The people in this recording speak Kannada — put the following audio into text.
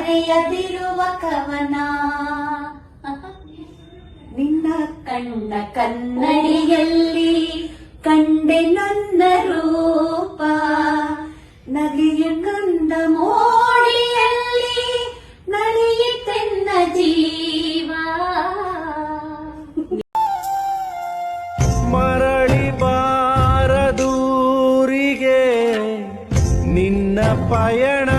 ಬರೆಯದಿರುವ ಕವನ. ನಿನ್ನ ಕಣ್ಣ ಕನ್ನಡಿಯಲ್ಲಿ ಕಂಡೆ ನನ್ನ ರೂಪ. ನದಿಯ ಕಂದ ಮೋಡಿಯಲ್ಲಿ ನಡೆಯುತ್ತೆನ್ನ ಜೀವ. ಮರಳಿ ಬಾರದೂರಿಗೆ ನಿನ್ನ ಪಯಣ